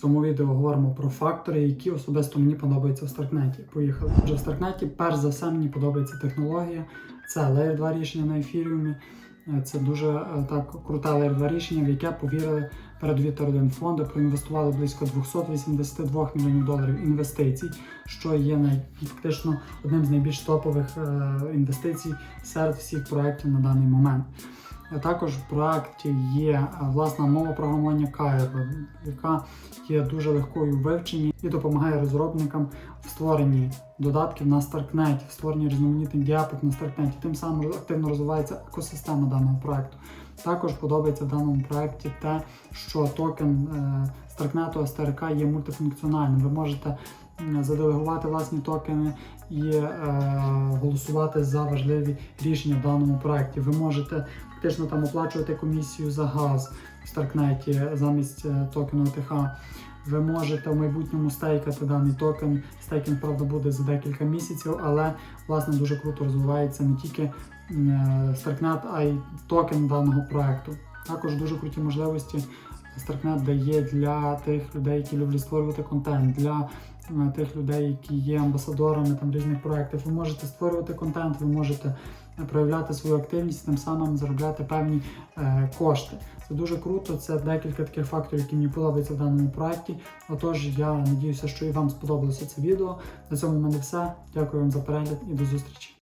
Цьому відео говоримо про фактори, які особисто мені подобаються в Старкнеті. Поїхали. Вже в Старкнеті, перш за все, мені подобається технологія. Це Layer 2 рішення на ефіріумі. Це дуже е, так круте Layer 2 рішення, в яке повірили передові та родин фонди, проінвестували близько 282 мільйонів доларів інвестицій, що є фактично одним з найбільш топових е, інвестицій серед всіх проєктів на даний момент. Також в проєкті є е, власна мова програмування Cairo, яка є дуже легкою в вивченні і допомагає розробникам в створенні додатків на Старкнеті, в створенні різноманітних діапок на Старкнеті. Тим самим активно розвивається екосистема даного проєкту. Також подобається в даному проєкті те, що токен е, Старкнету СТРК є мультифункціональним. Ви можете заделегувати власні токени і е, голосувати за важливі рішення в даному проєкті. Ви можете фактично там оплачувати комісію за газ в Старкнеті замість е, токену ЕТХ. Ви можете в майбутньому стейкати даний токен. Стейкінг, правда, буде за декілька місяців, але власне дуже круто розвивається не тільки е, Starknet, а й токен даного проекту. Також дуже круті можливості Starknet дає для тих людей, які люблять створювати контент, для е, тих людей, які є амбасадорами там різних проєктів. Ви можете створювати контент, ви можете проявляти свою активність, тим самим заробляти певні е, кошти. Це дуже круто. Це декілька таких факторів, які мені подобаються в даному проєкті. Отож, я надіюся, що і вам сподобалося це відео. На цьому в мене все. Дякую вам за перегляд і до зустрічі.